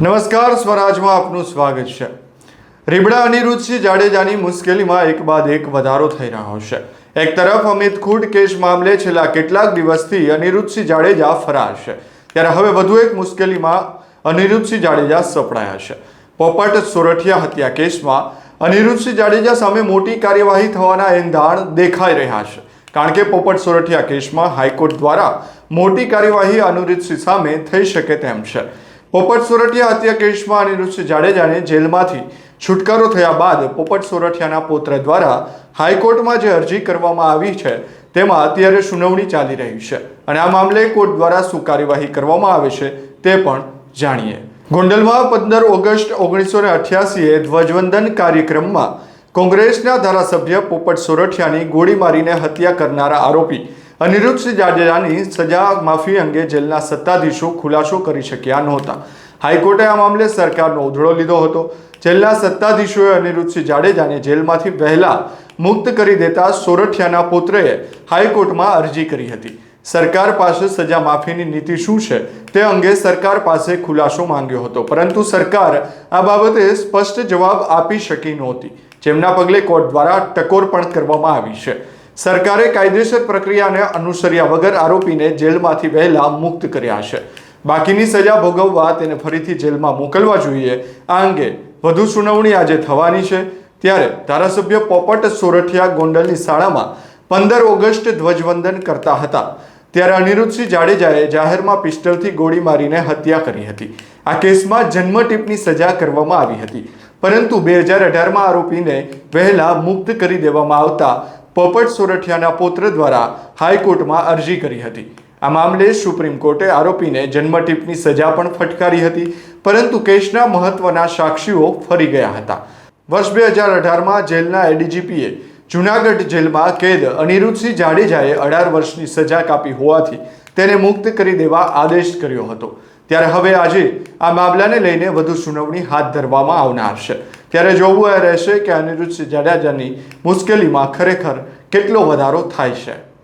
નમસ્કાર, સ્વરાજમાં આપનું સ્વાગત છે. રીબડા અનિરુદ્ધસિંહ જાડેજાની મુશ્કેલીમાં એક બાદ એક વધારો થઈ રહ્યો છે. એક તરફ અમિત ખૂટ કેસ મામલે છેલ્લા કેટલાક દિવસથી અનિરુદ્ધસિંહ જાડેજા ફરાર છે. ત્યારે હવે વધુ એક મુશ્કેલીમાં અનિરુદ્ધસિંહ જાડેજા સપડાયા છે. પોપટ સોરઠિયા હત્યા કેસમાં અનિરુદ્ધસિંહ જાડેજા સામે મોટી કાર્યવાહી થવાના એંધાણ દેખાઈ રહ્યા છે. કારણ કે પોપટ સોરઠિયા કેસમાં હાઈકોર્ટ દ્વારા મોટી કાર્યવાહી અનિરુદ્ધસિંહ સામે થઈ શકે તેમ છે. પોપટ સોરઠિયા હત્યા કેસમાં અનિરુદ્ધ જાડેજાને જેલમાંથી છુટકારો થયા બાદ પોપટ સોરઠિયાના પુત્ર દ્વારા હાઈકોર્ટમાં જે અરજી કરવામાં આવી છે, તેમાં અત્યારે સુનાવણી ચાલી રહી છે અને આ મામલે કોર્ટ દ્વારા શું કાર્યવાહી કરવામાં આવે છે, તે પણ જાણીએ. ગોંડલમાં પંદર ઓગસ્ટ ઓગણીસો ને અઠ્યાસીએ ધ્વજવંદન કાર્યક્રમમાં કોંગ્રેસના ધારાસભ્ય પોપટ સોરઠિયાની ગોળી મારીને હત્યા કરનારા આરોપી અનિરુદ્ધસિંહ જાડેજાની સજા માફી અંગે જેલના સત્તાધીશો ખુલાસો કરી શક્યા નહોતા. હાઈકોર્ટે આ મામલે સરકારનો ઉધડો લીધો હતો. જેલના સત્તાધીશોએ અનિરુદ્ધસિંહ જાડેજાને જેલમાંથી વહેલા મુક્ત કરી દેતા સોરઠિયાના પુત્રએ હાઈકોર્ટમાં અરજી કરી હતી. સરકાર પાસે સજા માફીની નીતિ શું છે તે અંગે સરકાર પાસે ખુલાસો માંગ્યો હતો. પરંતુ સરકાર આ બાબતે સ્પષ્ટ જવાબ આપી શકી નહોતી. જેમના પગલે કોર્ટ દ્વારા ટકોર પણ કરવામાં આવી છે. સરકારે કાયદેસર પ્રક્રિયાને અનુસર્યા વગર આરોપીને જેલમાંથી વહેલા મુક્ત કર્યા છે. બાકીની સજા ભોગવવા તેને ફરીથી જેલમાં મોકલવા જોઈએ. આ અંગે વધુ સુનાવણી આજે થવાની છે. ત્યારે ધારાસભ્ય પોપટ સોરઠિયા ગોંડલની શાળામાં પંદર ઓગસ્ટ ધ્વજવંદન કરતા હતા. ત્યારે અનિરુદ્ધસિંહ જાડેજાએ જાહેરમાં પિસ્ટલથી ગોળી મારીને હત્યા કરી હતી. આ કેસમાં જન્મટીપની સજા કરવામાં આવી હતી. પરંતુ બે હજાર અઢારમાં આરોપીને વહેલા મુક્ત કરી દેવામાં આવતા પોપટ સોરઠિયાના પુત્ર દ્વારા હાઈકોર્ટમાં અરજી કરી હતી. આ મામલે સુપ્રીમ કોર્ટે આરોપીને જન્મટીપની સજા પણ ફટકારી હતી, પરંતુ કેસના મહત્વના સાક્ષીઓ ફરી ગયા હતા. વર્ષ બે હજાર અઢારમાં જેલના એડીજીપીએ જુનાગઢ જેલમાં કેદ અનિરુદ્ધસિંહ જાડેજાએ અઢાર વર્ષની સજા કાપી હોવાથી તેને મુક્ત કરી દેવા આદેશ કર્યો હતો. ત્યારે હવે આજે આ મામલાને લઈને વધુ સુનાવણી હાથ ધરવામાં આવનાર છે. ત્યારે જોવું એ રહેશે કે અનિરુદ્ધસિંહ જાડેજાની મુશ્કેલીમાં ખરેખર કેટલો વધારો થાય છે?